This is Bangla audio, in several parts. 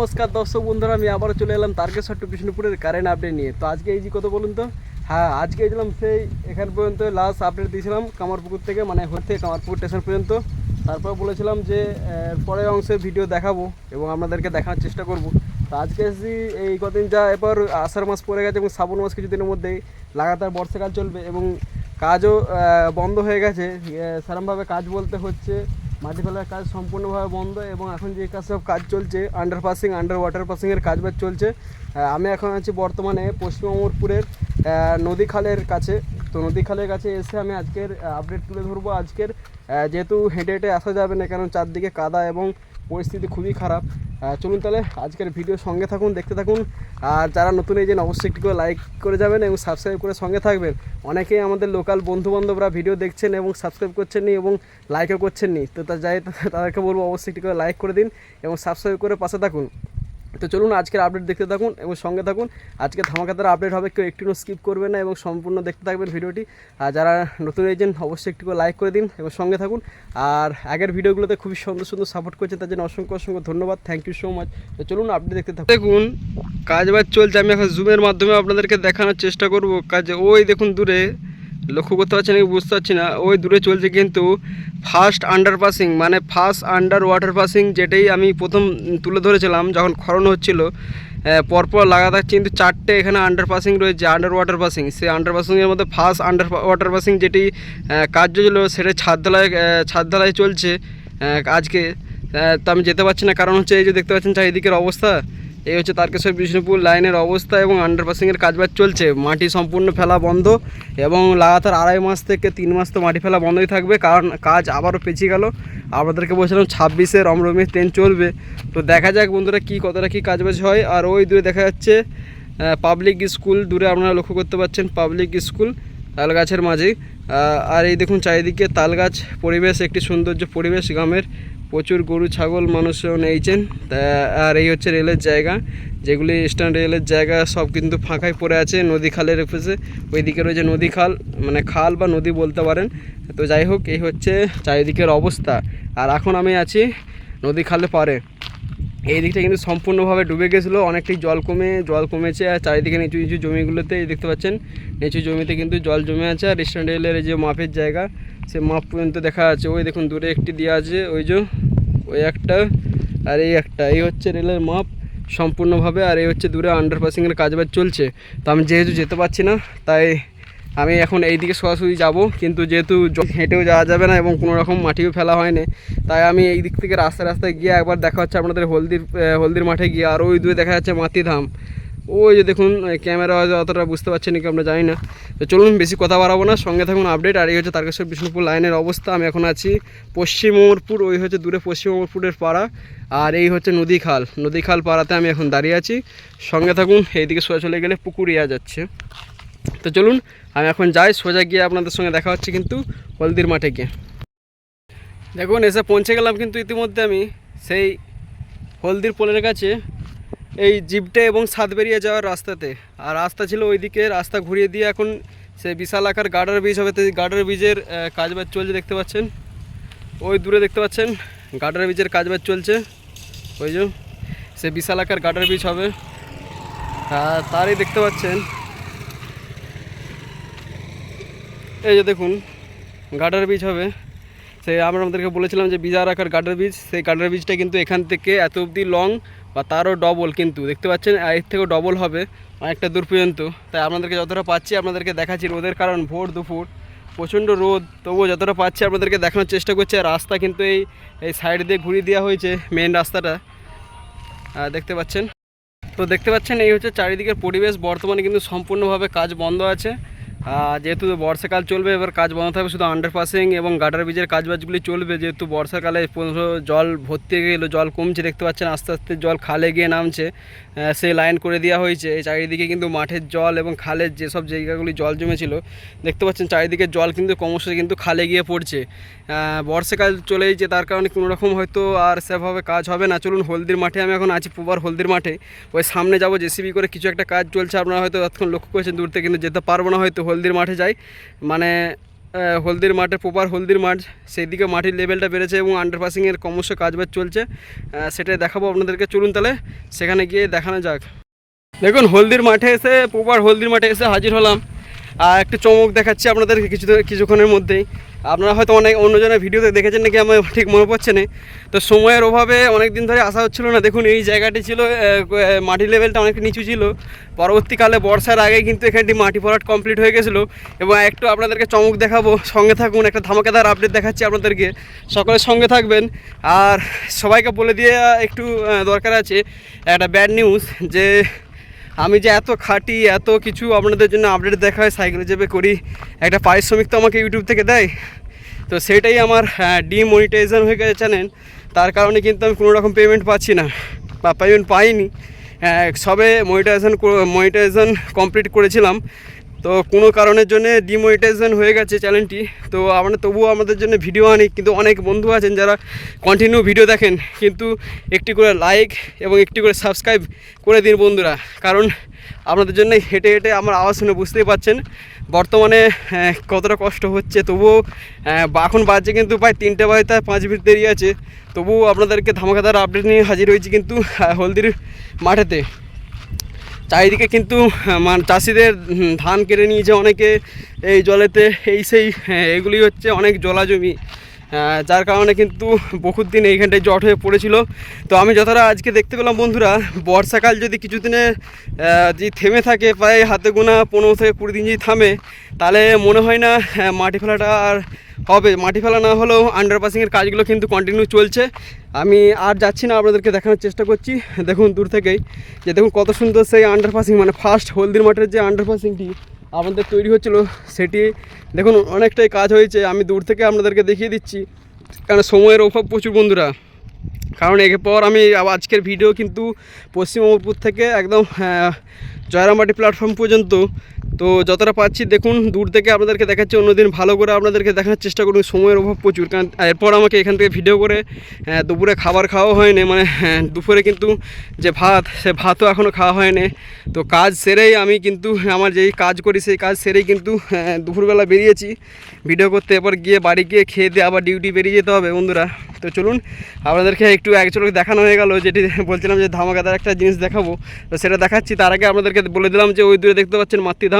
নমস্কার দর্শক বন্ধুরা, আমি আবারও চলে এলাম তারকেশ্বর টু বিষ্ণুপুরের কারেন্ট আপডেট নিয়ে। তো আজকে এই যে কত বলুন তো হ্যাঁ আজকে এলাম সেই এখান পর্যন্ত লাস্ট আপডেট দিয়েছিলাম কামারপুকুর থেকে মানে হতে কামারপুকুর স্টেশন পর্যন্ত। তারপর বলেছিলাম যে পরের অংশের ভিডিও দেখাবো এবং আপনাদেরকে দেখানোর চেষ্টা করব। তো আজকে এসেছি এই কদিন যা এরপর আষাঢ় মাস পড়ে গেছে এবং শ্রাবণ মাস কিছুদিনের মধ্যেই লাগাতার বর্ষাকাল চলবে এবং কাজও বন্ধ হয়ে গেছে। সেরমভাবে কাজ বলতে হচ্ছে মাটি ফেলার কাজ সম্পূর্ণভাবে বন্ধ এবং এখন যে কাজ সব কাজ চলছে আন্ডার পাসিং আন্ডার ওয়াটার পাসিংয়ের কাজ বাজ চলছে। আমি এখন আছি বর্তমানে পশ্চিম অমরপুরের নদীখালের নদী খালের কাছে। তো নদীখালের কাছে এসে আমি আজকের আপডেট তুলে ধরবো। আজকের যেহেতু হেঁটে হেঁটে আসা যাবে না কারণ চারদিকে কাদা এবং পরিস্থিতি খুবই খারাপ। চলুন তাহলে আজকের ভিডিও সঙ্গে থাকুন, দেখতে থাকুন। আর যারা নতুন এই যে অবশ্যই একটু করে লাইক করে যাবেন এবং সাবস্ক্রাইব করে সঙ্গে থাকবেন। অনেকেই আমাদের লোকাল বন্ধুবান্ধবরা ভিডিও দেখছেন এবং সাবস্ক্রাইব করছেন নি এবং লাইকও করছেন নি তো তা যাই, তাদেরকে বলব অবশ্যই একটু করে লাইক করে দিন এবং সাবস্ক্রাইব করে পাশে থাকুন। তো চলুন আজকের আপডেট দেখতে থাকুন এবং সঙ্গে থাকুন। আজকে ধামাকাতার আপডেট হবে, কেউ একটু স্কিপ করবেন না এবং সম্পূর্ণ দেখতে থাকবেন ভিডিওটি। আর যারা নতুন এজেন্ট, অবশ্যই একটু লাইক করে দিন এবং সঙ্গে থাকুন। আর আগের ভিডিওগুলোতে খুবই সুন্দর সুন্দর সাপোর্ট করছেন, তার জন্য অসংখ্য অসংখ্য ধন্যবাদ। থ্যাংক ইউ সো মাচ তো চলুন আপডেট দেখতে থাকুন। দেখুন, কাজ বাজ চলছে। আমি এখন জুমের মাধ্যমে আপনাদেরকে দেখানোর চেষ্টা করব। কাজে, ওই দেখুন দূরে লক্ষ্য করতে পারছি নাকি বুঝতে পারছি না। ওই দূরে চলছে কিন্তু ফার্স্ট আন্ডার পাসিং মানে ফার্স্ট আন্ডার ওয়াটার পাসিং যেটাই আমি প্রথম তুলে ধরেছিলাম যখন খরণ হচ্ছিল পরপর লাগাতার কিন্তু চারটে এখানে আন্ডার পাসিং রয়েছে আন্ডার ওয়াটার পাসিং সেই আন্ডার পাসিংয়ের মধ্যে ফার্স্ট আন্ডার ওয়াটার পাসিং যেটি কার্য ছিল সেটা ছাদ ঢালাই আহ, ছাদ ঢালাই চলছে আজকে তো আমি যেতে পারছি না কারণ হচ্ছে এই যে দেখতে পাচ্ছেন চারিদিকের অবস্থা এই হচ্ছে তারকেশ্বর বিষ্ণুপুর লাইনের অবস্থা এবং আন্ডারপাসিংয়ের কাজবাজ চলছে। মাটি সম্পূর্ণ ফেলা বন্ধ এবং লাগাতার আড়াই মাস থেকে তিন মাস তো মাটি ফেলা বন্ধই থাকবে। কারণ কাজ আবারও পেছিয়ে গেল। আপনাদেরকে বলছিলাম, ছাব্বিশে রমরমির ট্রেন চলবে। তো দেখা যাক বন্ধুরা কী কতটা কী কাজবাজ হয়। আর ওই দূরে দেখা যাচ্ছে পাবলিক স্কুল দূরে আপনারা লক্ষ্য করতে পারছেন পাবলিক স্কুল তাল গাছের মাঝেই আর এই দেখুন চারিদিকে তাল গাছ পরিবেশ, একটি সৌন্দর্য পরিবেশ গ্রামের। প্রচুর গরু, ছাগল মানুষও তা- আর এই হচ্ছে রেলের জায়গা। যেগুলি স্ট্যান্ড রেলের জায়গা, সব কিন্তু ফাঁকাই পড়ে আছে নদী খালের উপরে। ওইদিকে রয়েছে নদী খাল মানে খাল বা নদী বলতে পারেন। তো যাই হোক, এই হচ্ছে চারিদিকের অবস্থা। আর এখন আমি আছি নদী খালে পারে এই দিকটা কিন্তু সম্পূর্ণভাবে ডুবে গেছিল। অনেকটাই জল কমে, জল কমেছে, আর চারিদিকে নিচু নিচু জমিগুলোতে দেখতে পাচ্ছেন। নিচু জমিতে কিন্তু জল জমে আছে, আর স্ট্যান্ড রেলের এই যে মাপের জায়গা সে মাপ পর্যন্ত দেখা আছে ওই দেখুন, দূরে একটি দেওয়া আছে, ওই যে, ওই একটা আর এই একটা। এই হচ্ছে রেলের মাপ সম্পূর্ণভাবে, আর এই হচ্ছে দূরে আন্ডারপাসিংয়ের কাজবাজ চলছে। তো আমি যেহেতু যেতে পারছি না, তাই আমি এখন এই দিকে সরাসরি যাব, কিন্তু যেহেতু হেঁটেও যাওয়া যাবে না এবং কোনো রকম মাটিও ফেলা হয়নি, তাই আমি এই দিক থেকে রাস্তায় রাস্তায় গিয়ে একবার দেখা হচ্ছে আপনাদের হলদির হলদির মাঠে গিয়ে আর ওই দূরে দেখা যাচ্ছে মাতিধাম ওই যে দেখুন ক্যামেরা হয়তো অতটা বুঝতে পারছেন নাকি আমরা জানি না। তো চলুন বেশি কথা বাড়াবো না, সঙ্গে থাকুন আপডেট আর এই হচ্ছে তারকেশ্বর বিষ্ণুপুর লাইনের অবস্থা। আমি এখন আছি পশ্চিম অমরপুর ওই হচ্ছে দূরে পশ্চিম অমরপুরের পাড়া। আর এই হচ্ছে নদী খাল। নদী খাল পাড়াতে আমি এখন দাঁড়িয়ে আছি। সঙ্গে থাকুন, এইদিকে সোজা চলে গেলে পুকুরিয়া যাচ্ছে। তো চলুন, আমি এখন যাই, সোজা গিয়ে আপনাদের সঙ্গে দেখা হচ্ছে কিন্তু হলদির মাঠে গিয়ে। দেখুন, এসে পৌঁছে গেলাম কিন্তু ইতিমধ্যে আমি। সেই হলদির পোলের কাছে এই জিপটে এবং সাত বেরিয়ে যাওয়ার রাস্তাতে। আর রাস্তা ছিল ওইদিকে, রাস্তা ঘুরিয়ে দিয়ে এখন সেই বিশাল আকার গার্ডার ব্রিজ হবে। তো গার্ডার ব্রিজের কাজবাজ চলছে দেখতে পাচ্ছেন? ওই দূরে দেখতে পাচ্ছেন? গার্ডার ব্রিজের কাজবাজ চলছে। ওই যে, সে বিশাল আকার গার্ডার ব্রিজ হবে। আর তারই দেখতে পাচ্ছেন। এই যে দেখুন, গার্ডার ব্রিজ হবে। সে আমরা আমাদেরকে বলেছিলাম যে বিজার আকার গার্ডার বীজ সেই গার্ডার ব্রিজটা কিন্তু এখান থেকে এত অবধি লং। বা তারও ডবল কিন্তু, দেখতে পাচ্ছেন? এর থেকেও ডবল হবে, অনেকটা দূর পর্যন্ত। তাই আপনাদেরকে যতটা পাচ্ছি আপনাদেরকে দেখাচ্ছি, রোদের কারণ ভোর দুপুর। প্রচণ্ড রোদ, তবুও যতটা পাচ্ছি আপনাদেরকে দেখানোর চেষ্টা করছি। আর রাস্তা কিন্তু এই এই সাইড দিয়ে ঘুরিয়ে দেওয়া হয়েছে মেন রাস্তাটা। দেখতে পাচ্ছেন? তো দেখতে পাচ্ছেন, এই হচ্ছে চারিদিকের পরিবেশ। বর্তমানে কিন্তু সম্পূর্ণভাবে কাজ বন্ধ আছে। যেহেতু বর্ষাকাল চলবে, এবার কাজ বন্ধ থাকবে, শুধু আন্ডারপাসিং এবং গাটার ব্রিজের কাজবাজগুলি চলবে। যেহেতু বর্ষাকালে জল ভর্তি হয়ে গেলো, জল কমছে, দেখতে পাচ্ছেন আস্তে আস্তে জল খালে গিয়ে নামছে। সেই লাইন করে দেওয়া হয়েছে। চারিদিকে কিন্তু মাঠের জল এবং খালের যেসব জায়গাগুলি জল জমেছিল, দেখতে পাচ্ছেন চারিদিকে জল কিন্তু ক্রমশ কিন্তু খালে গিয়ে পড়ছে। বর্ষাকাল চলেই যে তার কারণে কোনো রকম হয়তো আর সেভাবে কাজ হবে না। চলুন, হলদির মাঠে আমি এখন আছি পুবার হলদির মাঠে। ওই সামনে যাব জেসিবি করে কিছু একটা কাজ চলছে, আপনারা হয়তো এতক্ষণ লক্ষ্য করেছেন, দূর থেকে কিন্তু যেতে পারব না হয়তো হলদির মাঠে যাই। মানে হলদির মাঠে, প্রপার হলদির মাঠ সেই দিকে মাটির লেভেলটা বেড়েছে এবং আন্ডারপাসিংয়ের ক্রমশ কাজবাজ চলছে। সেটাই দেখাবো আপনাদেরকে চলুন তাহলে, সেখানে গিয়ে দেখানো যাক। দেখুন, হলদির মাঠে এসে, প্রপার হলদির মাঠে এসে হাজির হলাম। একটু চমক দেখাচ্ছি আপনাদেরকে কিছু কিছুক্ষণের মধ্যেই। আপনারা হয়তো অনেক অন্যজনের ভিডিওতে দেখেছেন নাকি, আমার ঠিক মনে পড়ছে না। তো সময়ের অভাবে অনেক দিন ধরে আসা হচ্ছিল না। দেখুন, এই জায়গাটি ছিল মাটির লেভেলটা অনেক নিচু ছিল। পরবর্তীকালে বর্ষার আগে কিন্তু এখানটি মাটি ভরাট কমপ্লিট হয়ে গেছিল। এবং একটু আপনাদেরকে চমক দেখাবো। সঙ্গে থাকুন, একটা ধামাকাদার আপডেট দেখাচ্ছি আপনাদেরকে। সকলের সঙ্গে থাকবেন। আর সবাইকে বলে দিয়ে একটু দরকার আছে। একটা ব্যাড নিউজ যে আমি যে এত খাটি, এত কিছু আপনাদের জন্য আপডেট দেখা হয় সাইকেলে চেপে করি, একটা পারিশ্রমিক তো আমাকে ইউটিউব থেকে দেয়। তো সেটাই আমার ডিমনিটাইজেশন হয়ে গেছে চ্যানেল তার কারণে কিন্তু আমি কোনো রকম পেমেন্ট পাচ্ছি না, বা পেমেন্ট পাইনি। সবে মনিটাইজেশন মনিটাইজেশন কমপ্লিট করেছিলাম। তো কোনো কারণের জন্য ডিমনিটাইজেশন হয়ে গেছে চ্যানেলটি তো আমরা তবুও আমাদের জন্য ভিডিও আনি, কিন্তু অনেক বন্ধু আছেন যারা কন্টিনিউ ভিডিও দেখেন। কিন্তু একটি করে লাইক এবং একটি করে সাবস্ক্রাইব করে দিন বন্ধুরা। কারণ আপনাদের জন্য হেঁটে হেঁটে আমার আওয়াজ শুনে বুঝতেই পারছেন বর্তমানে কতটা কষ্ট হচ্ছে, তবুও এখন বাজছে কিন্তু প্রায় তিনটে বাজে তার পাঁচ মিনিট দেরি আছে। তবুও আপনাদেরকে ধামাকাদার আপডেট নিয়ে হাজির হয়েছি কিন্তু হলদির মাঠেতে। চারিদিকে কিন্তু মানে চাষিদের ধান কেড়ে নিয়েছে অনেকে। এই জলেতে এই সেই হ্যাঁ, এগুলি হচ্ছে অনেক জলা জমি যার কারণে কিন্তু বহুত দিন এইখানটায় জট হয়ে পড়েছিল। তো আমি যতটা আজকে দেখতে পেলাম বন্ধুরা, বর্ষাকাল যদি কিছুদিনে যদি থেমে থাকে, প্রায় হাতে গোনা পনেরো থেকে কুড়ি দিন যদি থামে, তাহলে মনে হয় না মাটি ফেলাটা আর হবে। মাটি ফেলা না হলেও আন্ডারপাসিংয়ের কাজগুলো কিন্তু কন্টিনিউ চলছে। আমি আর যাচ্ছি না, আপনাদেরকে দেখানোর চেষ্টা করছি। দেখুন দূর থেকেই, যে দেখুন কত সুন্দর সেই আন্ডারপাসিং মানে ফার্স্ট হলদির মাঠের যে আন্ডারপাসিংটি আপনাদের তৈরি হচ্ছিল সেটি দেখুন, অনেকটাই কাজ হয়েছে। আমি দূর থেকে আপনাদেরকে দেখিয়ে দিচ্ছি। কারণ সময়ের অভাব প্রচুর বন্ধুরা। কারণ এরপর আমি আজকের ভিডিও কিন্তু পশ্চিম মেদিনীপুর থেকে একদম জয়রামবাটি প্ল্যাটফর্ম পর্যন্ত তো যতটা পাচ্ছি দেখুন দূর থেকে আপনাদেরকে দেখাচ্ছি অন্যদিন ভালো করে আপনাদেরকে দেখানোর চেষ্টা করুন সময়ের অভাব প্রচুর। কারণ এরপর আমাকে এখান থেকে ভিডিও করে দুপুরে খাবার খাওয়া হয়নি মানে হ্যাঁ, দুপুরে কিন্তু যে ভাত সে ভাতও এখনও খাওয়া হয়নি। তো কাজ সেরেই আমি কিন্তু আমার যেই কাজ করি সেই কাজ সেরেই কিন্তু দুপুরবেলা বেরিয়েছি। ভিডিও করতে এরপর গিয়ে বাড়ি গিয়ে খেয়ে দিয়ে আবার ডিউটি বেরিয়ে যেতে হবে বন্ধুরা। তো চলুন আপনাদেরকে একটু এক দেখানো হয়ে গেল যেটি বলছিলাম যে ধামাকাদার একটা জিনিস দেখাবো। তো সেটা দেখাচ্ছি তার আগে আপনাদেরকে বলে দিলাম যে ওই দূরে দেখতে পাচ্ছেন মাতৃধাম।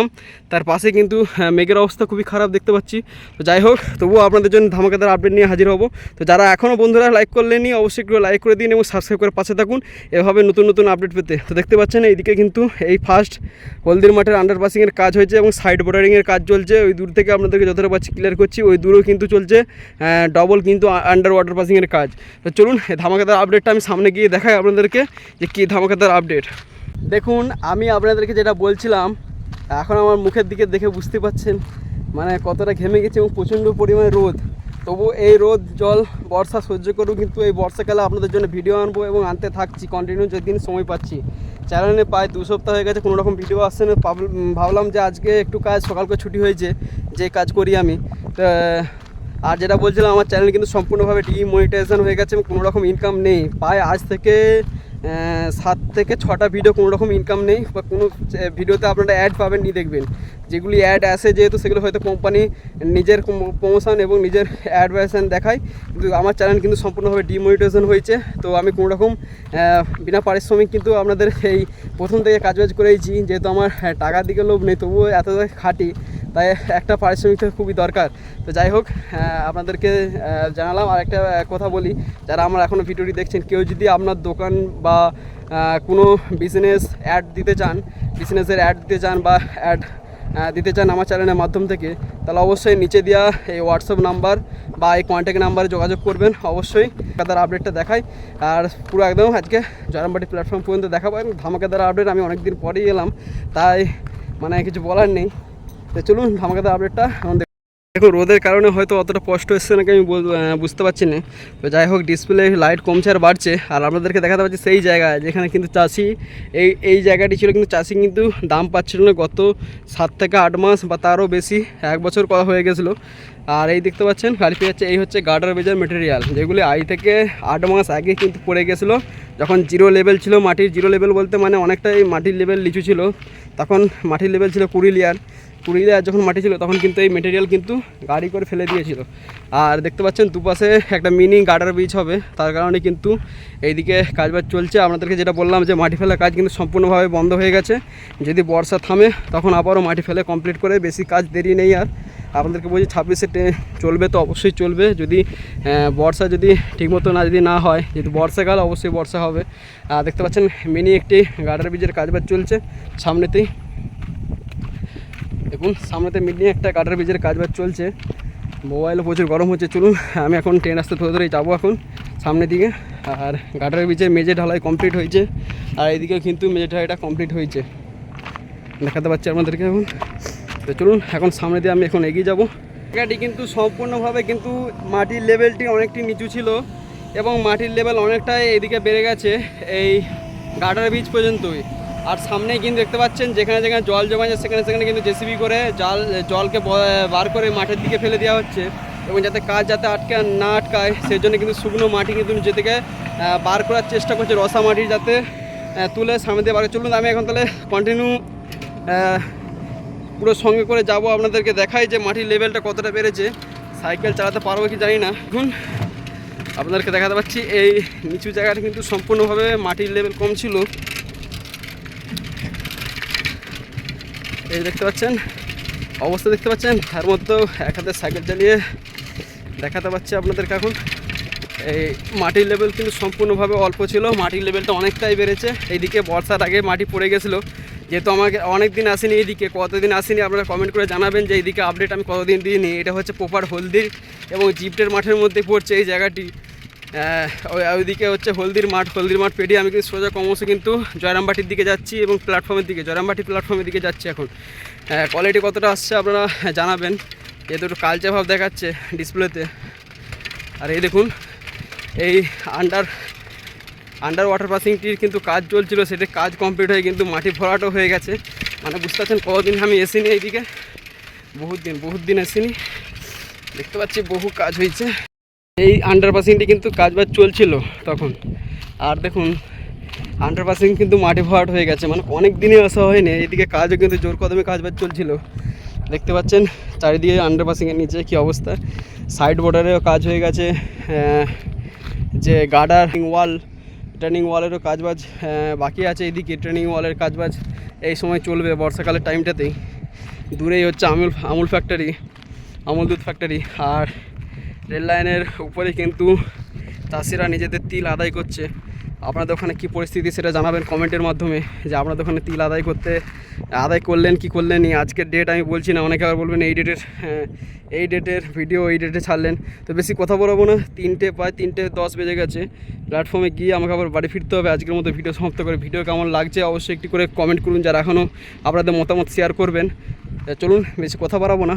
তার পাশে কিন্তু হ্যাঁ, মেঘের অবস্থা খুবই খারাপ দেখতে পাচ্ছি। তো যাই হোক তবুও আপনাদের জন্য ধামাকাদার আপডেট নিয়ে হাজির হব। তো যারা এখনও বন্ধুরা লাইক করলেনি অবশ্যই একটু লাইক করে দিন এবং সাবস্ক্রাইব করে পাশে থাকুন। এভাবে নতুন নতুন আপডেট পেতে। তো দেখতে পাচ্ছেন এইদিকে কিন্তু এই ফার্স্ট হলদির মাঠের আন্ডারপাসিংয়ের কাজ হয়েছে এবং সাইড বোর্ডারিংয়ের কাজ চলছে। ওই দূর থেকে আপনাদেরকে যতটা পাচ্ছি ক্লিয়ার করছি ওই দূরেও কিন্তু চলছে ডবল কিন্তু আন্ডার ওয়াটার পাসিংয়ের কাজ। তো চলুন ধামাকাদার আপডেটটা আমি সামনে গিয়ে দেখাই আপনাদেরকে যে কী ধামাকাদার আপডেট দেখুন আমি আপনাদেরকে যেটা বলছিলাম এখন আমার মুখের দিকে দেখে বুঝতে পাচ্ছেন মানে কতটা ঘেমে গেছে এবং প্রচণ্ড পরিমাণে রোদ। তবু এই রোদ, জল, বর্ষা সহ্য করেও কিন্তু এই বর্ষাকালে আপনাদের জন্য ভিডিও আনব এবং আনতে থাকছি কন্টিনিউ যেদিন সময় পাচ্ছি। চ্যানেলে প্রায় দু সপ্তাহ হয়ে গেছে কোনো রকম ভিডিও আসছে না। ভাবলাম যে আজকে একটু কাজ, সকাল করে ছুটি হয়েছে, যে কাজ করি আমি। তো, আর যেটা বলছিলাম, আমার চ্যানেল কিন্তু সম্পূর্ণভাবে ডিমনিটাইজেশন হয়ে গেছে এবং কোনো রকম ইনকাম নেই। প্রায় আজ থেকে সাত থেকে ছটা ভিডিও কোনো রকম ইনকাম নেই বা কোনো ভিডিওতে আপনারা অ্যাড পাবেন নি দেখবেন। যেগুলি অ্যাড আসে যেহেতু সেগুলো হয়তো কোম্পানি নিজের প্রমোশন এবং নিজের অ্যাডভাইসন দেখায়। কিন্তু আমার চ্যানেল কিন্তু সম্পূর্ণভাবে ডিমনিটাইজেশন হয়েছে। তো আমি কোনো রকম বিনা পারিশ্রমিক কিন্তু আপনাদের এই প্রথম থেকে কাজবাজ করেইছি যেহেতু আমার হ্যাঁ, টাকার দিকে লোভ নেই তবুও এত খাটি। তাই একটা পারিশ্রমিক তো খুবই দরকার। তো যাই হোক আপনাদেরকে জানালাম আর একটা কথা বলি। যারা আমার এখনও ভিডিওটি দেখছেন, কেউ যদি আপনার দোকান বা কোনো বিজনেস অ্যাড দিতে চান বিজনেসের অ্যাড দিতে চান বা অ্যাড দিতে চান আমার চ্যানেলের মাধ্যম থেকে, তাহলে অবশ্যই নিচে দেওয়া এই হোয়াটসঅ্যাপ নাম্বার বা এই কন্ট্যাক্ট নাম্বারে যোগাযোগ করবেন। অবশ্যই তার আপডেটটা দেখাই। আর পুরো একদম আজকে জয়রামবাটি প্ল্যাটফর্ম পর্যন্ত দেখাবো। এবং ধামাকাদার আপডেট আমি অনেকদিন পরেই এলাম। তাই মানে কিছু বলার নেই। তো চলুন, ধামাকাদার আপডেটটা এখন দেখ- রোদের কারণে হয়তো অতটা কষ্ট এসছে নাকি আমি বুঝতে পারছি না। তো যাই হোক ডিসপ্লে লাইট কমছে আর বাড়ছে। আর আপনাদেরকে দেখাতে পাচ্ছি সেই জায়গায়, যেখানে কিন্তু চাষি এই এই জায়গাটি ছিল কিন্তু চাষি কিন্তু দাম পাচ্ছিল না গত সাত থেকে আট মাস বা তারও বেশি, এক বছর করা হয়ে গেছিল। আর এই দেখতে পাচ্ছেন গাড়ি যাচ্ছে, এই হচ্ছে গার্ডার বেজার মেটেরিয়াল যেগুলি আই থেকে আট মাস আগে কিন্তু পড়ে গেছিল। যখন জিরো লেভেল ছিল, মাটির জিরো লেভেল বলতে মানে অনেকটাই মাটির লেভেল লিচু ছিল। তখন মাটির লেভেল ছিল কুড়ি লিয়ার পুরুলিয়ার যখন মাটি ছিল, তখন কিন্তু এই মেটেরিয়াল কিন্তু গাড়ি করে ফেলে দিয়েছিল। আর দেখতে পাচ্ছেন দুপাশে একটা মিনি গার্ডার ব্রিজ হবে, তার কারণে কিন্তু এইদিকে কাজবাজ চলছে। আপনাদেরকে যেটা বললাম যে মাটি ফেলার কাজ কিন্তু সম্পূর্ণভাবে বন্ধ হয়ে গেছে। যদি বর্ষা থামে, তখন আবারও মাটি ফেলে কমপ্লিট করে, বেশি কাজ দেরি নেই আর। আপনাদেরকে বলছি, ছাব্বিশে চলবে তো অবশ্যই চলবে। যদি বর্ষা যদি ঠিকমতো না, যদি না হয় যদি বর্ষাকাল, অবশ্যই বর্ষা হবে। আর দেখতে পাচ্ছেন মিনি একটি গার্ডার ব্রিজের কাজবাজ চলছে। সামনেতেই দেখুন, সামনেতে মিনি একটা গার্ডার ব্রিজের কাজ বাজ চলছে। মোবাইলে প্রচুর গরম হচ্ছে। চলুন, আমি এখন ট্রেন আসতে ধরে ধরেই যাব এখন, সামনের দিকে। আর গার্ডার ব্রিজের মেজে ঢালাই কমপ্লিট হয়েছে। আর এইদিকে কিন্তু মেজে ঢালাইটা কমপ্লিট হয়েছে। দেখাতে পাচ্ছি আপনাদেরকে এখন। তো চলুন, এখন সামনে দিয়ে আমি এখন এগিয়ে যাব। জায়গাটি কিন্তু সম্পূর্ণভাবে কিন্তু মাটির লেভেলটি অনেকটি নিচু ছিল এবং মাটির লেভেল অনেকটাই এদিকে বেড়ে গেছে এই গার্ডার ব্রিজ পর্যন্তই। আর সামনেই কিন্তু দেখতে পাচ্ছেন, যেখানে যেখানে জল জমাচ্ছে, সেখানে সেখানে কিন্তু জেসিবি করে জল, জলকে বার করে মাঠের দিকে ফেলে দেওয়া হচ্ছে এবং যাতে কাজ যাতে আটকে না আটকায় সেই জন্য কিন্তু শুকনো মাটি কিন্তু নিচে থেকে বার করার চেষ্টা করছে রসা মাটি যাতে তুলে সামনে দিয়ে বার চলুন, আমি এখন তাহলে কন্টিনিউ পুরো সঙ্গে করে যাব। আপনাদেরকে দেখাই যে মাটির লেভেলটা কতটা বেড়েছে। সাইকেল চালাতে পারব কি জানি না। এখন আপনাদেরকে দেখাতে পাচ্ছি, এই নিচু জায়গাটা কিন্তু সম্পূর্ণভাবে মাটির লেভেল কম ছিল। এই দেখতে পাচ্ছেন, অবস্থা দেখতে পাচ্ছেন, তার মধ্যেও এক হাতে সাইকেল চালিয়ে দেখাতে পাচ্ছি আপনাদেরকে এখন। এই মাটির লেভেল কিন্তু সম্পূর্ণভাবে অল্প ছিল, মাটির লেভেলটা অনেকটাই বেড়েছে। এইদিকে বর্ষার আগে মাটি পড়ে গেছিল, যেহেতু আমাকে অনেক দিন আসেনি এইদিকে, কতদিন আসেনি আপনারা কমেন্ট করে জানাবেন যে এইদিকে আপডেট আমি কতদিন দিইনি। এটা হচ্ছে পোপার হলদির এবং জিপটের মাঠের মধ্যে পড়ছে এই জায়গাটি। ওইদিকে হচ্ছে হলদির মাঠ হলদির মাঠ পেরিয়ে আমি কিন্তু সোজা ক্রমশ কিন্তু জয়রামবাটির দিকে যাচ্ছি এবং প্ল্যাটফর্মের দিকে, জয়রামবাটি প্ল্যাটফর্মের দিকে যাচ্ছি এখন। কোয়ালিটি কতটা আসছে আপনারা জানাবেন। যেহেতু একটু কালচে ভাব দেখাচ্ছে ডিসপ্লেতে আর এই দেখুন, এই আন্ডার আন্ডার ওয়াটার পাসিংটির কিন্তু কাজ চলছিল, সেটা কাজ কমপ্লিট হয়ে কিন্তু মাটি ভরাটও হয়ে গেছে। মানে বুঝতে পারছেন কতদিন আমি এসিনি এইদিকে? বহুত দিন বহুত দিন এসিনি। দেখতে পাচ্ছি বহু কাজ হয়েছে। এই আন্ডার পাসিংটি কিন্তু কাজ বাজ চলছিল তখন। আর দেখুন আন্ডার পাসিং কিন্তু মাটি ভরাট হয়ে গেছে। মানে অনেক দিনে আসা হয়নি। এদিকে কাজও কিন্তু জোর কদমে কাজ বাজ চলছিল। দেখতে পাচ্ছেন, চারিদিকে আন্ডার পাসিংয়ের নিচে কী অবস্থা। সাইড বর্ডারেও কাজ হয়ে গেছে। যে গার্ডার ওয়াল ট্রেনিং ওয়ালেরও কাজবাজ বাকি আছে এইদিকে। ট্রেনিং ওয়ালের কাজবাজ এই সময় চলবে বর্ষাকালের টাইমটাতেই দূরেই হচ্ছে আমুল আমুল ফ্যাক্টরি আমুল দুধ ফ্যাক্টরি আর রেল লাইনের উপরে কিন্তু চাষিরা নিজেদের তিল আদায় করছে। আপনাদের ওখানে কী পরিস্থিতি সেটা জানাবেন কমেন্টের মাধ্যমে যে আপনাদের ওখানে তিল আদায় করতে আদায় করলেন কি করলেন আজকের ডেট আমি বলছি না অনেকে আবার বলবেন এই ডেটের হ্যাঁ, এই ডেটের ভিডিও এই ডেটে ছাড়লেন। তো বেশি কথা বলব না তিনটে প্রায় তিনটে দশ বেজে গেছে। প্ল্যাটফর্মে গিয়ে আমাকে আবার বাড়ি ফিরতে হবে আজকের মতো ভিডিও সমাপ্ত করে। ভিডিও কেমন লাগছে অবশ্যই একটি করে কমেন্ট করুন যারা এখনও আপনাদের মতামত শেয়ার করবেন। চলুন বেশি কথা বাড়াবো না।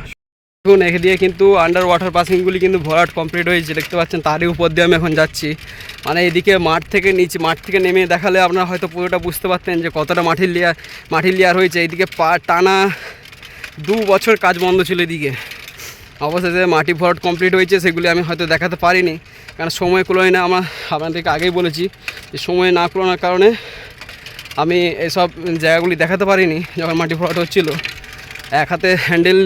দেখুন, এখানে দিয়ে কিন্তু আন্ডার ওয়াটার পাসিংগুলি কিন্তু ভরাট কমপ্লিট হয়েছে, দেখতে পাচ্ছেন, তারই উপর দিয়ে আমি এখন যাচ্ছি। মানে এদিকে মাঠ থেকে নিচে মাঠ থেকে নেমে দেখালে আপনারা হয়তো পুরোটা বুঝতে পারতেন যে কতটা মাটির লেয়ার মাটির লেয়ার হয়েছে। এইদিকে পা টানা দু বছর কাজ বন্ধ ছিল এদিকে। অবশেষে মাটি ভরাট কমপ্লিট হয়েছে, সেগুলি আমি হয়তো দেখাতে পারিনি। কারণ সময় কুলোয় না, আমার আপনাদেরকে আগেই বলেছি যে সময় না কুলোনোর কারণে আমি এসব জায়গাগুলি দেখাতে পারিনি, যখন মাটি ভরাট হচ্ছিল। এক হাতে হ্যান্ডেল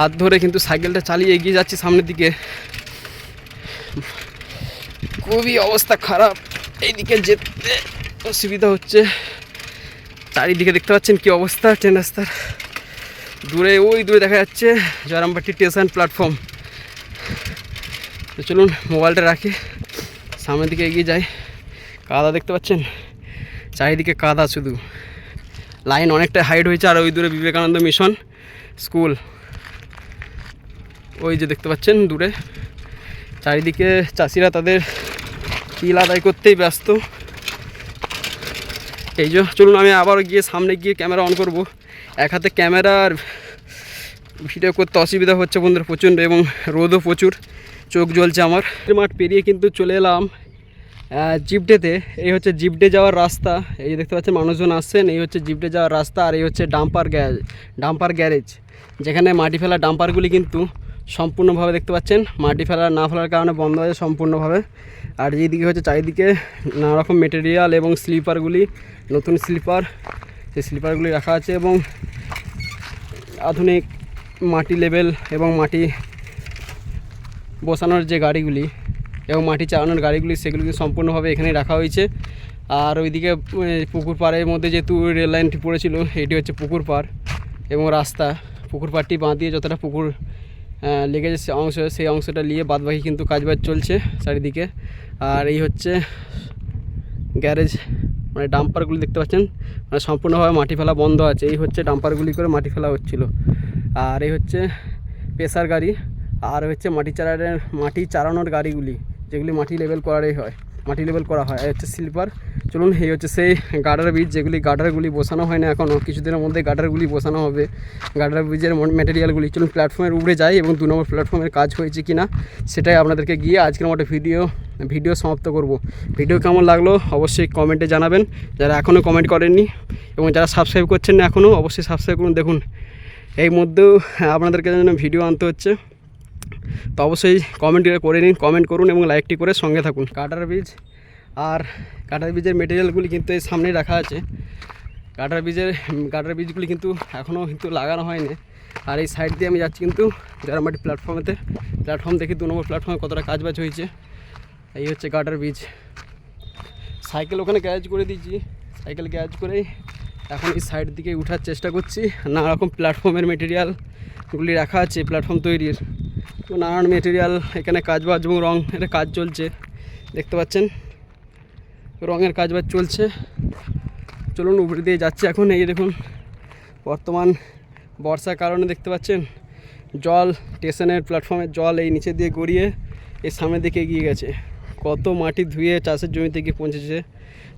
হাত ধরে কিন্তু সাইকেলটা চালিয়ে এগিয়ে যাচ্ছি সামনের দিকে। খুবই অবস্থা খারাপ। এইদিকে যেতে অসুবিধা হচ্ছে। চারিদিকে দেখতে পাচ্ছেন কি অবস্থা, ট্রেন রাস্তার। দূরে, ওই দূরে দেখা যাচ্ছে জয়রামবাটি স্টেশন প্ল্যাটফর্ম। তো চলুন, মোবাইলটা রাখি। সামনের দিকে এগিয়ে যাই। কাদা দেখতে পাচ্ছেন? চারিদিকে কাদা শুধু। লাইন অনেকটা হাইট হয়েছে আর ওই দূরে বিবেকানন্দ মিশন স্কুল। ওই যে দেখতে পাচ্ছেন দূরে। চারিদিকে চাষিরা তাদের তিল আদায় করতেই ব্যস্ত। এই যে চলুন আমি আবার গিয়ে সামনে গিয়ে ক্যামেরা অন করব। এক হাতে ক্যামেরা আর ভিডিও করতে অসুবিধা হচ্ছে বন্ধুরা প্রচণ্ড এবং রোদও প্রচুর। চোখ জ্বলছে আমার। মাঠ পেরিয়ে কিন্তু চলে এলাম জিপডেতে এই হচ্ছে জিপডে যাওয়ার রাস্তা। এই দেখতে পাচ্ছেন মানুষজন আসছেন। এই হচ্ছে জিপডে যাওয়ার রাস্তা আর এই হচ্ছে ডাম্পার গ্যারেজ ডাম্পার গ্যারেজ। যেখানে মাটি ফেলা ডাম্পারগুলি কিন্তু সম্পূর্ণভাবে দেখতে পাচ্ছেন। মাটি ফেলা না ফেলার কারণে বন্ধ হয়েছে সম্পূর্ণভাবে। আর যেদিকে হচ্ছে চারিদিকে নানা রকম মেটেরিয়াল এবং স্লিপারগুলি নতুন স্লিপার সেই স্লিপারগুলি রাখা আছে এবং আধুনিক মাটি লেভেল এবং মাটি বসানোর যে গাড়িগুলি এবং মাটি চালানোর গাড়িগুলি, সেগুলিকে সম্পূর্ণভাবে এখানে রাখা হয়েছে। আর ওইদিকে পুকুর পাড়ের মধ্যে যেহেতু রেল লাইনটি পড়েছিল, এটি হচ্ছে পুকুর পাড় এবং রাস্তা। পুকুর পাড়টি বাঁ দিয়ে যতটা পুকুর আহ, লেগেছে সে অংশ সেই অংশটা নিয়ে বাদবাকি কিন্তু কাজবাজ চলছে চারিদিকে। আর এই হচ্ছে গ্যারেজ মানে ডাম্পারগুলি দেখতে পাচ্ছেন? মানে সম্পূর্ণভাবে মাটি ফেলা বন্ধ আছে। এই হচ্ছে ডাম্পারগুলি করে মাটি ফেলা হচ্ছিল। আর এই হচ্ছে প্রেসার গাড়ি আর হচ্ছে মাটি চারানোর মাটি চারানোর গাড়িগুলি যেগুলি মাটি লেভেল করারই হয়। মাটি লেভেল করা হয়। হচ্ছে স্লিপার চলুন, এই হচ্ছে সেই গার্ডার ব্রিজ যেগুলি গার্ডারগুলি বসানো হয় না এখনও কিছুদিনের মধ্যে গার্ডারগুলি বসানো হবে। গার্ডার ব্রিজের মেটেরিয়ালগুলি চলুন প্ল্যাটফর্মের উপরে যাই এবং দু নম্বর প্ল্যাটফর্মের কাজ হয়েছে কি না সেটাই আপনাদেরকে গিয়ে আজকের মতো ভিডিও ভিডিও সমাপ্ত করব। ভিডিও কেমন লাগল অবশ্যই কমেন্টে জানাবেন। যারা এখনও কমেন্ট করেননি এবং যারা সাবস্ক্রাইব করছেন না এখনও অবশ্যই সাবস্ক্রাইব করুন। দেখুন, এই মধ্যেও আপনাদেরকে যেন ভিডিও আনতে হচ্ছে। তো অবশ্যই কমেন্ট করে নিন কমেন্ট করুন এবং লাইকটি করে সঙ্গে থাকুন। কাটার বীজ আর কাটার বীজের মেটেরিয়ালগুলি কিন্তু এই সামনেই রাখা আছে। কাটার বীজের, কাটার বীজগুলি কিন্তু এখনও কিন্তু লাগানো হয়নি। আর এই সাইড দিয়ে আমি যাচ্ছি কিন্তু জারামাটি প্ল্যাটফর্মেতে প্ল্যাটফর্ম দেখি, দু নম্বর প্ল্যাটফর্মে কতটা কাজ বাজ হয়েছে। এই হচ্ছে কাটার বীজ। সাইকেল ওখানে গ্যারেজ করে দিয়েছি। সাইকেল গ্যারেজ করেই এখন এই সাইড দিকে উঠার চেষ্টা করছি। নানা রকম প্ল্যাটফর্মের মেটেরিয়ালগুলি রাখা আছে প্ল্যাটফর্ম তৈরির। তো নানান মেটেরিয়াল এখানে কাজ বাজ এবং রং এর কাজ চলছে। দেখতে পাচ্ছেন? রঙের কাজ বাজ চলছে। চলুন উপরে দিয়ে যাচ্ছে এখন। এই দেখুন, বর্তমান বর্ষার কারণে দেখতে পাচ্ছেন? জল স্টেশনের প্ল্যাটফর্মের জল এই নিচে দিয়ে গড়িয়ে এই সামনের দিকে এগিয়ে গেছে। কত মাটি ধুয়ে চাষের জমিতে গিয়ে পৌঁছেছে।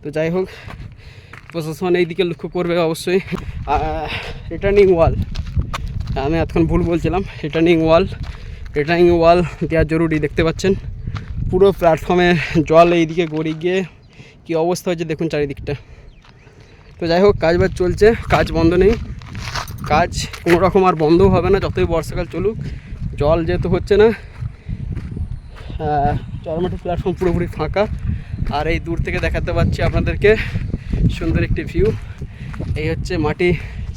তো যাই হোক, প্রশাসন এই দিকে লক্ষ্য করবে অবশ্যই। রিটার্নিং ওয়াল আমি এতক্ষণ ভুল বলছিলাম। রিটার্নিং ওয়াল রিটার্নিং ওয়াল দেওয়া জরুরি দেখতে পাচ্ছেন। পুরো প্ল্যাটফর্মে জল এইদিকে গড়িয়ে গিয়ে কী অবস্থা হয়েছে দেখুন চারিদিকটা। তো যাই হোক, কাজ বাজ চলছে, কাজ বন্ধ নেই। কাজ কোনো রকম আর বন্ধও হবে না, যতই বর্ষাকাল চলুক, জল যেহেতু হচ্ছে না চরমাটি প্ল্যাটফর্ম পুরোপুরি ফাঁকা। আর এই দূর থেকে দেখাতে পাচ্ছি আপনাদেরকে সুন্দর একটি ভিউ এই হচ্ছে মাটি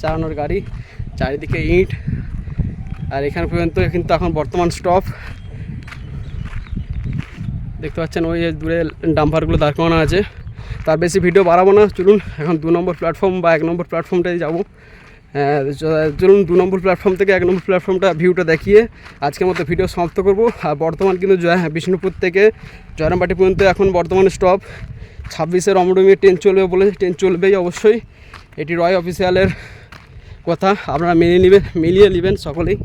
চালানোর গাড়ি, চারিদিকে ইট। আর এখান পর্যন্ত কিন্তু এখন বর্তমান স্টপ দেখতে পাচ্ছেন ওই দূরে ডাম্পারগুলো দাঁড় করানো আছে। তার বেশি ভিডিও বাড়াবো না। চলুন এখন দু নম্বর প্ল্যাটফর্ম বা এক নম্বর প্ল্যাটফর্মটাই যাব। হ্যাঁ, চলুন দু নম্বর প্ল্যাটফর্ম থেকে এক নম্বর প্ল্যাটফর্মটা ভিউটা দেখিয়ে আজকের মতো ভিডিও সমাপ্ত করব। আর বর্তমান কিন্তু জয় বিষ্ণুপুর থেকে জয়রামবাটি পর্যন্ত এখন বর্তমানে স্টপ ছাব্বিশের অমরমিয়ে ট্রেন চলবে বলে ট্রেন চলবেই অবশ্যই। এটি রয় অফিসিয়ালের কথা আপনারা মেনে নেবেন, মিলিয়ে নেবেন সকলেই।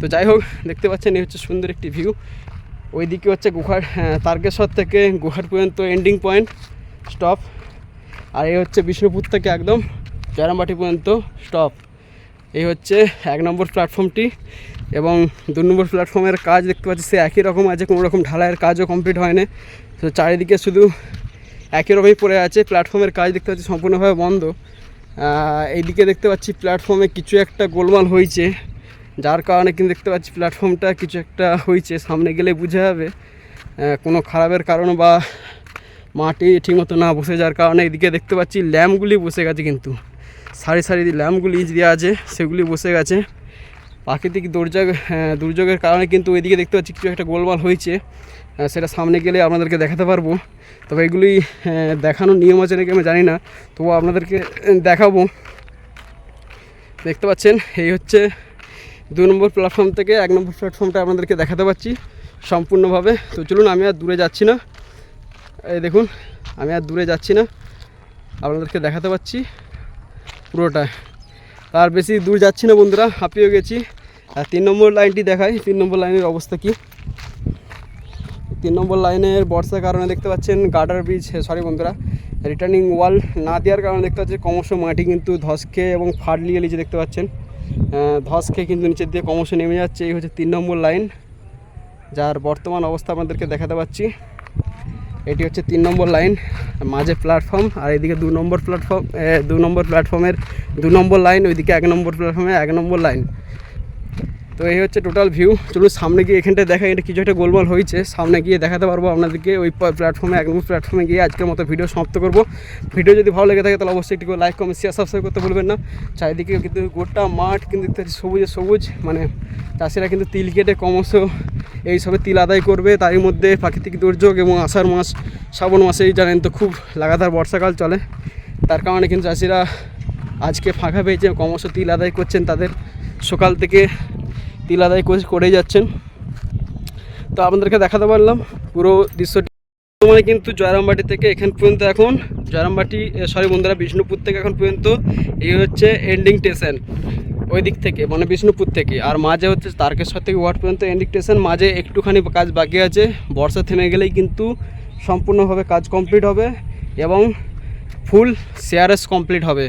তো যাই হোক, দেখতে পাচ্ছেন, এই হচ্ছে সুন্দর একটি ভিউ ওইদিকে হচ্ছে গুহার তারকেশ্বর থেকে গুহার পর্যন্ত এন্ডিং পয়েন্ট স্টপ আর এই হচ্ছে বিষ্ণুপুর থেকে একদম জয়রামবাটি পর্যন্ত স্টপ এই হচ্ছে এক নম্বর প্ল্যাটফর্মটি এবং দু নম্বর প্ল্যাটফর্মের কাজ দেখতে পাচ্ছি, সে একই রকম আছে, কোনো রকম ঢালাইয়ের কাজও কমপ্লিট হয়নি। তো চারিদিকে শুধু একই রকমই পড়ে আছে প্ল্যাটফর্মের কাজ দেখতে পাচ্ছি সম্পূর্ণভাবে বন্ধ। এইদিকে দেখতে পাচ্ছি প্ল্যাটফর্মে কিছু একটা গোলমাল হয়েছে। যার কারণে কিন্তু দেখতে পাচ্ছি প্ল্যাটফর্মটা কিছু একটা হয়েছে। সামনে গেলে বুঝে যাবে কোনো খারাপের কারণ বা মাটি ঠিকমতো না বসে যার কারণে এদিকে দেখতে পাচ্ছি ল্যাম্পগুলি বসে গেছে কিন্তু। সারি সারি ল্যাম্পগুলি দেওয়া আছে, সেগুলি বসে গেছে। প্রাকৃতিক দুর্যোগ দুর্যোগের কারণে কিন্তু ওইদিকে দেখতে পাচ্ছি কিছু একটা গোলমাল হয়েছে। সেটা সামনে গেলে আপনাদেরকে দেখাতে পারব। তবে এগুলি দেখানোর নিয়ম আছে নাকি আমি জানি না। তবুও আপনাদেরকে দেখাবো। দেখতে পাচ্ছেন, এই হচ্ছে দু নম্বর প্ল্যাটফর্ম থেকে এক নম্বর প্ল্যাটফর্মটা আপনাদেরকে দেখাতে পাচ্ছি সম্পূর্ণভাবে। তো চলুন, আমি আর দূরে যাচ্ছি না। এই দেখুন, আমি আর দূরে যাচ্ছি না। আপনাদেরকে দেখাতে পাচ্ছি পুরোটা। আর বেশি দূর যাচ্ছি না বন্ধুরা হাঁপিয়ে গেছি। আর তিন নম্বর লাইনটি দেখাই, তিন নম্বর লাইনের অবস্থা কি? তিন নম্বর লাইনের বর্ষার কারণে দেখতে পাচ্ছেন গার্ডার ব্রিজ সরি বন্ধুরা রিটার্নিং ওয়াল না দেওয়ার কারণে দেখতে পাচ্ছেন ক্রমশ মাটি কিন্তু ধস খেয়ে এবং ফাটলিয়ে নিচে দেখতে পাচ্ছেন। আহ, ধস খেয়ে কিন্তু নিচের দিয়ে ক্রমশ নেমে যাচ্ছে এই হচ্ছে তিন নম্বর লাইন যার বর্তমান অবস্থা আপনাদেরকে দেখাতে পাচ্ছি। এটি হচ্ছে তিন নম্বর লাইন মাঝে প্ল্যাটফর্ম আর এদিকে দু নম্বর প্ল্যাটফর্ম দু নম্বর প্ল্যাটফর্মের দু নম্বর লাইন ওইদিকে এক নম্বর প্ল্যাটফর্মে এক নম্বর লাইন। তো এই হচ্ছে টোটাল ভিউ চলুন সামনে গিয়ে এখানটায় দেখা এটা কিছু একটা গোলমাল হয়েছে। সামনে গিয়ে দেখাতে পারব আপনাদেরকে ওই প্ল্যাটফর্মে এক নম্বর প্ল্যাটফর্মে গিয়ে আজকের মতো ভিডিও সমাপ্ত করব। ভিডিও যদি ভালো লেগে থাকে তাহলে অবশ্যই একটু লাইক কমেন্ট শেয়ার সাবস্ক্রাইব করতে ভুলবেন না। চারিদিকে কিন্তু গোটা মাঠ কিন্তু সবুজে সবুজ। মানে চাষিরা কিন্তু তিল কেটে ক্রমশ এইসবে তিল আদায় করবে। তারই মধ্যে প্রাকৃতিক দুর্যোগ এবং আষাঢ় মাস, শ্রাবণ মাসেই জানেন তো খুব লাগাতার বর্ষাকাল চলে। তার কারণে কিন্তু চাষিরা আজকে ফাঁকা পেয়েছে, ক্রমশ তিল আদায় করছেন তাদের। সকাল থেকে তিল আদায় করে করেই যাচ্ছেন। তো আপনাদেরকে দেখাতে পারলাম পুরো দৃশ্যটি। মানে কিন্তু জয়রামবাটি থেকে এখান পর্যন্ত এখন, জয়রামবাটি সরি বন্ধুরা, বিষ্ণুপুর থেকে এখন পর্যন্ত এই হচ্ছে এন্ডিং স্টেশন ওই দিক থেকে মানে বিষ্ণুপুর থেকে। আর মাঝে হচ্ছে তারকেশ্বর থেকে ওয়ার্ড পর্যন্ত এন্ডিং স্টেশন মাঝে একটুখানি কাজ বাকি আছে। বর্ষা থেমে গেলেই কিন্তু সম্পূর্ণভাবে কাজ কমপ্লিট হবে এবং ফুল সিআরএস কমপ্লিট হবে।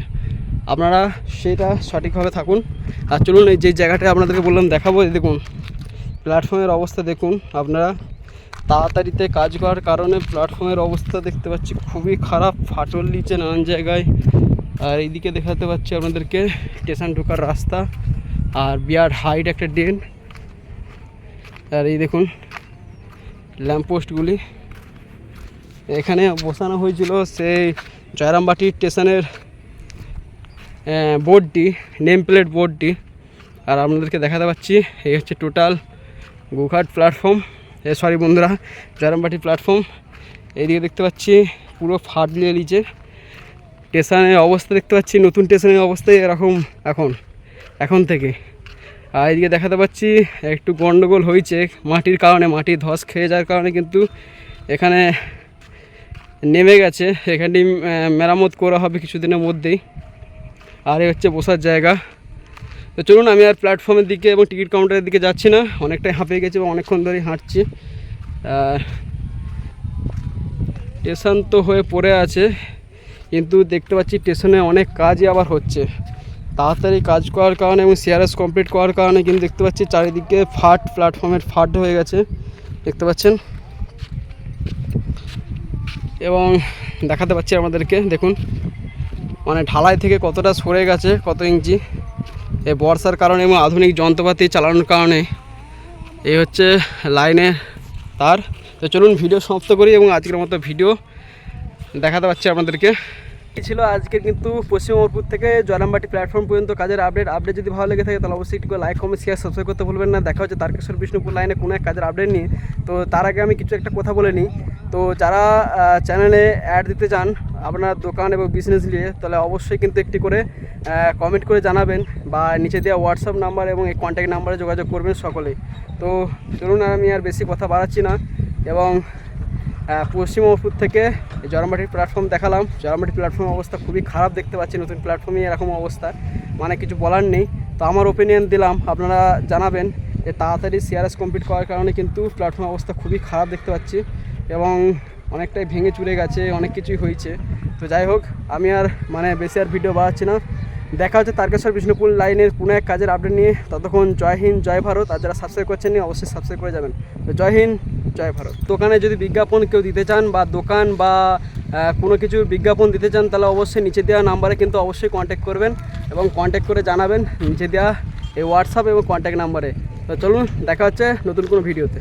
আপনারা সেটা সঠিকভাবে থাকুন। আর চলুন এই যে জায়গাটা আপনাদেরকে বললাম দেখাবো দেখুন, প্ল্যাটফর্মের অবস্থা দেখুন আপনারা। তাড়াতাড়িতে কাজ করার কারণে প্ল্যাটফর্মের অবস্থা দেখতে পাচ্ছি খুবই খারাপ, ফাটল নিচে নানান জায়গায়। আর এইদিকে দেখাতে পাচ্ছি আপনাদেরকে, স্টেশন ঢোকার রাস্তা আর বিয়ার হাইট একটা ড্রেন। আর এই দেখুন ল্যাম্পপোস্টগুলি এখানে বসানো হয়েছিল সেই জয়রামবাটি স্টেশনের বোর্ডটি নেম প্লেট বোর্ডটি আর আপনাদেরকে দেখাতে পাচ্ছি, এই হচ্ছে টোটাল গোঘাট প্ল্যাটফর্ম এ সরি বন্ধুরা জয়রামবাটি প্ল্যাটফর্ম এইদিকে দেখতে পাচ্ছি, পুরো ফাটলিয়ে নিচে। স্টেশনের অবস্থা দেখতে পাচ্ছি, নতুন স্টেশনের অবস্থায় এরকম এখন এখন থেকে। আর এদিকে দেখাতে পাচ্ছি, একটু গন্ডগোল হয়েছে মাটির কারণে, মাটি ধস খেয়ে যাওয়ার কারণে কিন্তু এখানে নেমে গেছে। এখানটি মেরামত করা হবে কিছুদিনের মধ্যেই। আর এই হচ্ছে বসার জায়গা। তো চলুন, আমি আর প্ল্যাটফর্মের দিকে এবং টিকিট কাউন্টারের দিকে যাচ্ছি না। অনেকটাই হাঁপিয়ে গেছি এবং অনেকক্ষণ ধরেই হাঁটছি। স্টেশন তো হয়ে পড়ে আছে, কিন্তু দেখতে পাচ্ছি স্টেশনে অনেক কাজই আবার হচ্ছে। তাড়াতাড়ি কাজ করার কারণে এবং সিআরএস কমপ্লিট করার কারণে কিন্তু দেখতে পাচ্ছি চারিদিকে ফাট প্ল্যাটফর্মের ফাট হয়ে গেছে। দেখতে পাচ্ছেন? এবং দেখাতে পাচ্ছি আমাদেরকে, দেখুন। মানে ঢালাই থেকে কতটা সরে গেছে, কত ইঞ্চি? এই বর্ষার কারণে এবং আধুনিক যন্ত্রপাতি চালানোর কারণে। এই হচ্ছে লাইনে তার। তো চলুন ভিডিও সমাপ্ত করি এবং আজকের মতো ভিডিও দেখাতে পাচ্ছি আপনাদেরকে। এই ছিল? আজকে কিন্তু পশ্চিম পশ্চিমবঙ্গপুর থেকে জয়রামবাটি প্ল্যাটফর্ম পর্যন্ত কাজের আপডেট আপডেট যদি ভালো লেগে থাকে, তাহলে অবশ্যই একটু লাইক কমেন্ট শেয়ার সাবস্ক্রাইব করতে ভুলবেন না। দেখা হচ্ছে তারকেশ্বর, বিষ্ণুপুর লাইনে কোনো এক কাজের আপডেট নিয়ে। তো তার আগে আমি কিছু একটা কথা বলে নিই। তো যারা চ্যানেলে অ্যাড দিতে চান আপনার দোকান এবং বিজনেস নিয়ে, তাহলে অবশ্যই কিন্তু একটি করে কমেন্ট করে জানাবেন বা নিচে দেওয়া হোয়াটসঅ্যাপ নাম্বার এবং এই কন্ট্যাক্ট নাম্বারে যোগাযোগ করবেন সকলেই। তো চলুন আর আমি আর বেশি কথা বাড়াচ্ছি না এবং আহ, পশ্চিমবঙ্গপুর থেকে জরামাটির প্ল্যাটফর্ম দেখালাম। জরামাটির প্ল্যাটফর্ম অবস্থা খুবই খারাপ দেখতে পাচ্ছি নতুন প্ল্যাটফর্মে এরকম অবস্থা। মানে কিছু বলার নেই। তো আমার ওপিনিয়ন দিলাম আপনারা জানাবেন যে তাড়াতাড়ি সিআরএস কমপ্লিট করার কারণে কিন্তু প্ল্যাটফর্ম অবস্থা খুবই খারাপ দেখতে পাচ্ছি এবং অনেকটাই ভেঙে চুরে গেছে অনেক কিছুই হয়েছে। তো যাই হোক আমি আর মানে বেশি আর ভিডিও বাড়াচ্ছি না। দেখা হচ্ছে তারকেশ্বর বিষ্ণুপুর লাইনের কোনো এক কাজের আপডেট নিয়ে। ততক্ষণ জয় হিন্দ জয় ভারত। আর যারা সাবস্ক্রাইব করছেন অবশ্যই সাবস্ক্রাইব করে যাবেন। তো জয় হিন্দ। জয় ভারত। দোকানে যদি বিজ্ঞাপন কেউ দিতে চান বা দোকান বা কোনো কিছু বিজ্ঞাপন দিতে চান, তাহলে অবশ্যই নিচে দেওয়া নাম্বারে কিন্তু অবশ্যই কন্ট্যাক্ট করবেন এবং কন্ট্যাক্ট করে জানাবেন নিচে দেওয়া এই হোয়াটসঅ্যাপ এবং কন্ট্যাক্ট নাম্বারে। তো চলুন, দেখা হচ্ছে নতুন কোনো ভিডিওতে